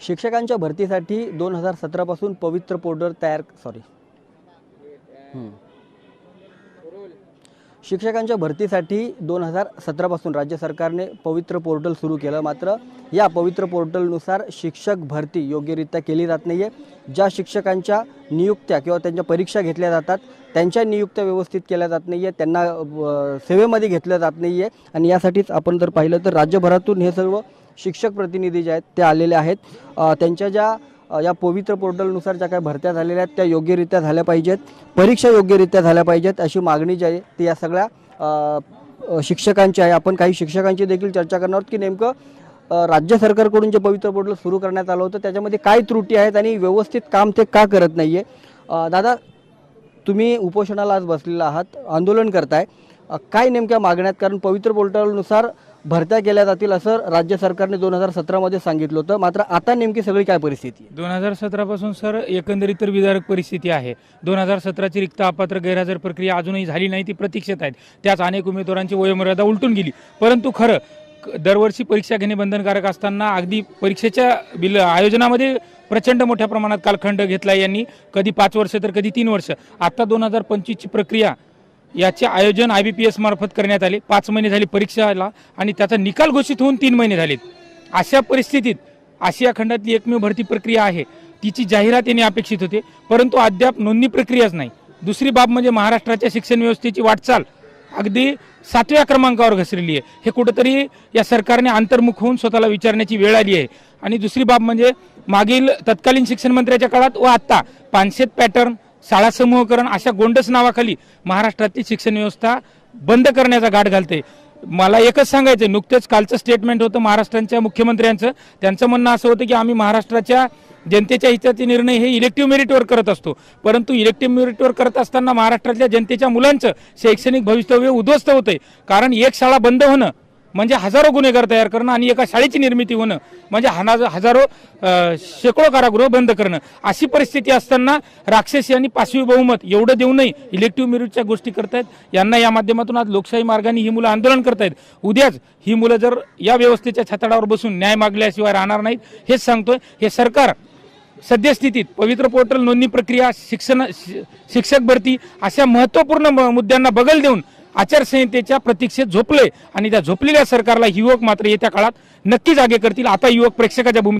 शिक्षकांच्या भरतीसाठी दोन हजार सतरापासून पवित्र पोर्टल तयार सॉरी शिक्षकांच्या भरतीसाठी दोन हजार सतरापासून राज्य सरकारने पवित्र पोर्टल सुरू केलं. मात्र या पवित्र पोर्टलनुसार शिक्षक भरती योग्यरित्या केली जात नाही आहे ज्या शिक्षकांच्या नियुक्त्या किंवा त्यांच्या परीक्षा घेतल्या जातात त्यांच्या नियुक्त्या व्यवस्थित केल्या जात नाही आहे त्यांना सेवेमध्ये घेतलं जात नाही आहे आणि यासाठीच आपण जर पाहिलं तर राज्यभरातून हे सर्व शिक्षक प्रतिनिधी जे आहेत ते आलेले आहेत. त्यांच्या ज्या या पवित्र पोर्टलनुसार ज्या काही भरत्या झालेल्या आहेत त्या योग्यरित्या झाल्या पाहिजेत. परीक्षा योग्यरित्या झाल्या पाहिजेत अशी मागणी जी आहे ती या सगळ्या शिक्षकांची आहे. आपण काही शिक्षकांची देखील चर्चा करणार आहोत की नेमकं राज्य सरकारकडून जे पवित्र पोर्टल सुरू करण्यात आलं होतं त्याच्यामध्ये काय त्रुटी आहेत आणि व्यवस्थित काम ते का करत नाही आहे दादा तुम्ही उपोषणाला आज बसलेला आहात आंदोलन करताय. काय नेमक्या मागण्यात कारण पवित्र पोर्टलनुसार भरत्या केल्या जातील असं राज्य सरकारने दोन हजार सतरामध्ये सांगितलं होतं. मात्र आता नेमकी सगळी काय परिस्थिती आहे? दोन हजार सतरापासून सर एकंदरीत तर विदारक परिस्थिती आहे. दोन हजार सतराची रिक्त अपात्र गैरहजर प्रक्रिया अजूनही झाली नाही ती प्रतीक्षेत आहेत. त्याच अनेक उमेदवारांची वयोमर्यादा उलटून गेली. परंतु खरं क- दरवर्षी परीक्षा घेणे बंधनकारक असताना अगदी परीक्षेच्या बिल आयोजनामध्ये प्रचंड मोठ्या प्रमाणात कालखंड घेतला यांनी. कधी पाच वर्ष तर कधी तीन वर्ष. आता दोन हजार पंचवीसची प्रक्रिया याचे आयोजन आय बी पी एस मार्फत करण्यात आले. पाच महिने झाले परीक्षाला आणि त्याचा निकाल घोषित होऊन तीन महिने झालेत. अशा परिस्थितीत आशिया खंडातली एकमेव भरती प्रक्रिया आहे. तिची जाहिरात येणे अपेक्षित होते परंतु अद्याप नोंदणी प्रक्रियाच नाही. दुसरी बाब म्हणजे महाराष्ट्राच्या शिक्षण व्यवस्थेची वाटचाल अगदी सातव्या क्रमांकावर घसरली आहे. हे कुठंतरी या सरकारने अंतर्मुख होऊन स्वतःला विचारण्याची वेळ आली आहे. आणि दुसरी बाब म्हणजे मागील तत्कालीन शिक्षण मंत्र्याच्या काळात व आत्ता पानशेत पॅटर्न शाळा समूहकरण अशा गोंडस नावाखाली महाराष्ट्रातली शिक्षण व्यवस्था बंद करण्याचा गाठ घालते. मला एकच सांगायचं नुकतंच कालचं स्टेटमेंट होतं महाराष्ट्रांच्या मुख्यमंत्र्यांचं. त्यांचं म्हणणं असं होतं की आम्ही महाराष्ट्राच्या जनतेच्या हिताचे निर्णय हे इलेक्टिव्ह मेरिटवर करत असतो. परंतु इलेक्टिव्ह मेरिटवर करत असताना महाराष्ट्रातल्या जनतेच्या मुलांचं शैक्षणिक भवितव्य उद्ध्वस्त होतंय. कारण एक शाळा बंद होणं म्हणजे हजारो गुन्हेगार तयार करणं आणि एका शाळेची निर्मिती होणं म्हणजे हना- हजारो शेकडो कारागृह बंद करणं. अशी परिस्थिती असताना राक्षसी आणि पाचवी बहुमत एवढं देऊनही इलेक्टिव्ह मेरिटच्या गोष्टी करतायत. यांना या माध्यमातून आज लोकशाही मार्गाने ही मुलं आंदोलन करतायत. उद्याच ही मुलं जर या व्यवस्थेच्या छताडावर बसून न्याय मागल्याशिवाय राहणार नाहीत हेच सांगतोय. हे सरकार सद्यस्थितीत पवित्र पोर्टल नोंदणी प्रक्रिया शिक्षण शि- शिक्षक भरती अशा महत्त्वपूर्ण म- मुद्द्यांना बगल देऊन आचारसंहितेच्या प्रतीक्षेत झोपले आणि त्या झोपलेल्या सरकारला युवक मात्र येत्या काळात नक्की जागे करतील. आता युवक प्रेक्षकाच्या भूमिकेत